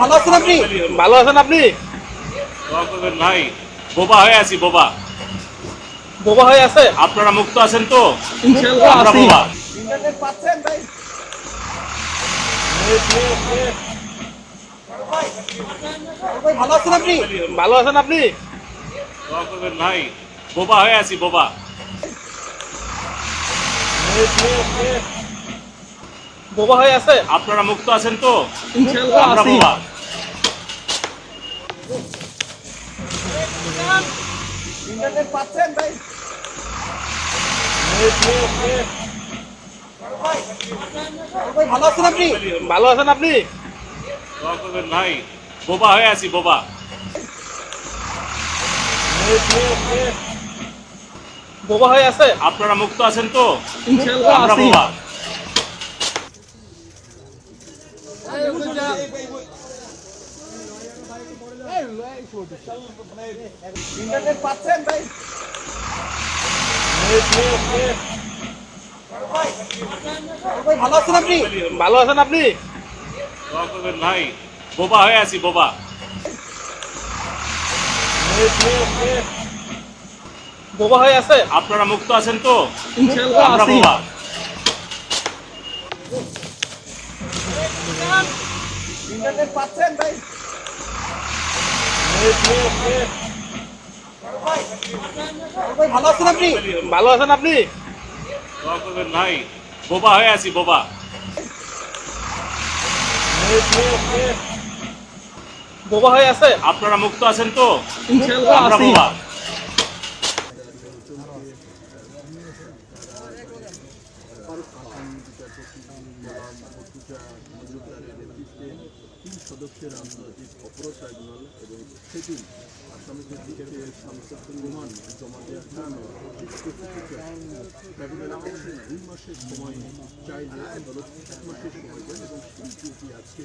ভালো আছেন আপনি? ভালো আছেন আপনি? ভাই। বোবা হয়ে আছি বোবা। বোবা হয়ে আছে? আপনারা মুক্ত আছেন তো? ইনশাআল্লাহ আমরা আছি। বোবা। ইন্টারনেট পাচ্ছেন ভাই? ভাই, ভালো আছেন আপনি? ভালো আছেন আপনি? ভাই। বোবা হয়ে আছি বোবা। বোবা হয়ে আছে? আপনারা মুক্ত আছেন তো? ইনশাআল্লাহ আমরা ইন্টারনেট পাচ্ছেন ভাই ভাই, ভালো আছেন আপনি? ভালো আছেন আপনি দোয়া করবেন ভাই বোবা হয়ে আছি বোবা। বোবা হয়ে আছে? আপনারা মুক্ত আছেন তো? ইনশাআল্লাহ ইন্টারনেট পাচ্ছেন ভাই ভাই, ভালো আছেন আপনি? ভালো আছেন আপনি ভাই বোবা হয়ে আছি বোবা। বোবা হয়ে আছে? আপনারা মুক্ত আছেন তো? ইনশাআল্লাহ আমরা বোবা। ইন্টারনেট পাচ্ছেন ভাই, ভালো আছেন আপনি? ভালো আছেন আপনি? ভাই বোবা হয়ে আছি বোবা। বোবা হয়ে আছে? আপনারা মুক্ত আছেন তো? ইনশাআল্লাহ আমরা আছি। বোবা। তিন সদস্যের আন্তর্জাতিক অপরাধ ট্রাইব্যুনাল এবং সেদিন আসামিদের দিকে শামসুদ্দিন রহমান জমা দেওয়ার দুই মাসের সময় চাইলে আদালত এক মাসের সময় দেন এবং সেই ডিউটি আজকে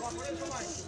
Boa noite, Tomás.